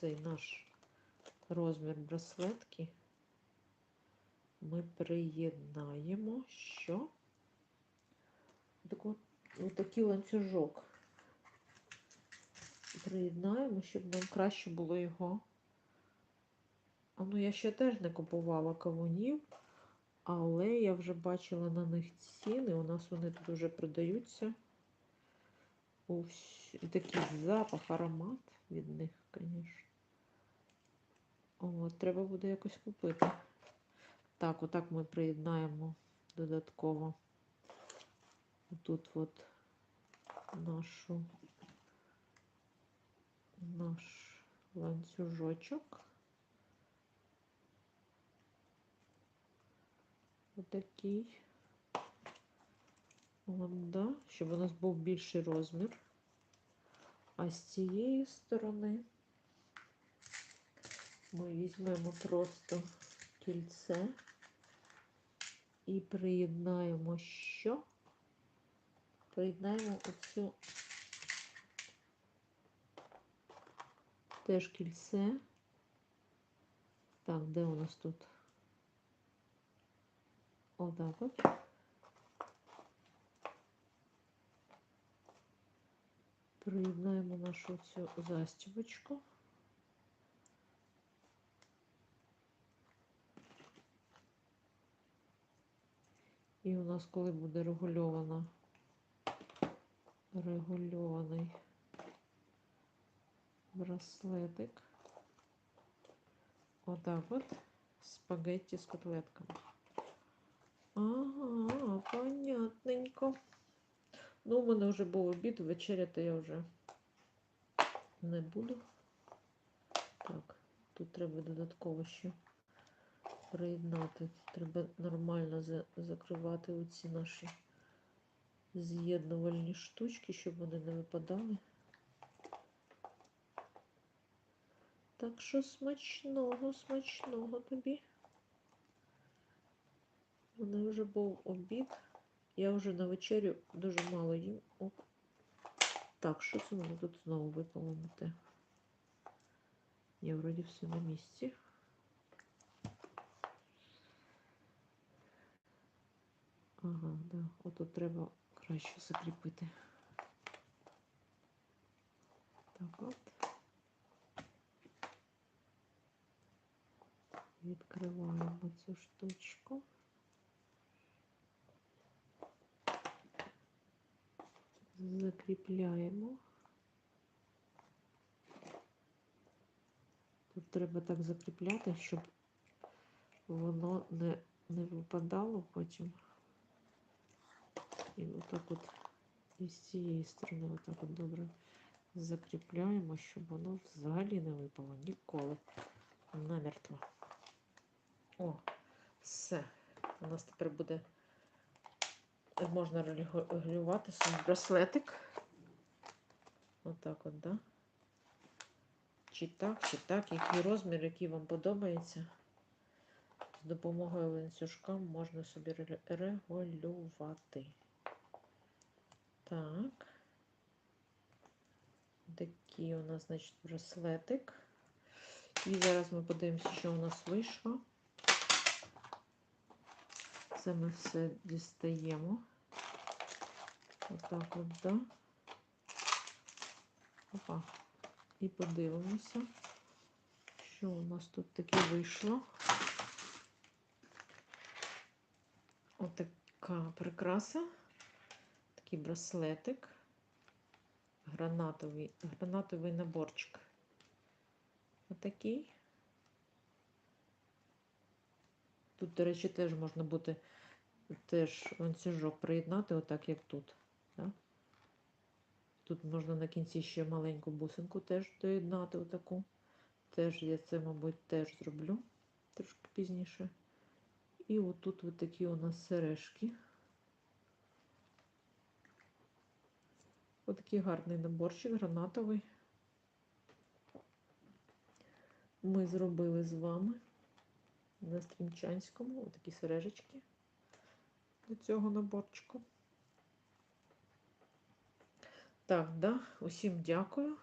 цей наш розмір браслетки ми приєднаємо що? Таку, такий ланцюжок. Приєднаємо, щоб нам краще було його. А ну я ще теж не купувала кавунів, але я вже бачила на них ціни. У нас вони тут вже продаються. Ось, такий запах, аромат від них, звісно. От, треба буде якось купити. Так, отак ми приєднаємо додатково тут от нашу наш ланцюжочок. Отакий. От, да, щоб у нас був більший розмір. А з цієї сторони ми візьмемо просто кільце і приєднаємо що? Приєднаємо оцю теж кільце. Так, де у нас тут? Отак от. Приєднаємо нашу цю застібочку. І у нас, коли буде регульована, регульований браслетик, отак от спагетті з котлетками. Ага, понятненько. Ну, у мене вже був обід, вечеряти я вже не буду. Так, тут треба додатково ще приєднати. Треба нормально за закривати оці наші з'єднувальні штучки, щоб вони не випадали. Так що смачного, смачного тобі. У мене вже був обід. Я вже на вечерю дуже мало їм. О. Так, що це мене тут знову випало? Я вроді все на місці. Ага, да, отут треба краще закріпити. Так от. Відкриваємо цю штучку. Закріпляємо. Тут треба так закріпляти, щоб воно не, не випадало потім. І отак от і з цієї сторони отак от добре закріпляємо, щоб воно взагалі не випало ніколи намертво. О, все. У нас тепер буде можна регулювати свій браслетик. Отак от, да? Чи так, чи так, який розмір, який вам подобається. З допомогою ланцюжка можна собі регулювати. Так. Такий у нас, значить, браслетик. І зараз ми подивимося, що у нас вийшло. Це ми все дістаємо. Отак от, да. Опа. І подивимося, що у нас тут таке вийшло. Отака прикраса, такий браслетик, гранатовий, гранатовий наборчик. Отакий. Тут, до речі, теж можна бути теж ланцюжок приєднати, отак, як тут. Да? Тут можна на кінці ще маленьку бусинку теж доєднати, отаку. Теж я це, мабуть, теж зроблю трошки пізніше. І отут от такі у нас сережки. Отакий гарний наборчик, гранатовий. Ми зробили з вами на Стрімчанському отакі сережечки до цього наборчику. Так, да, усім дякую.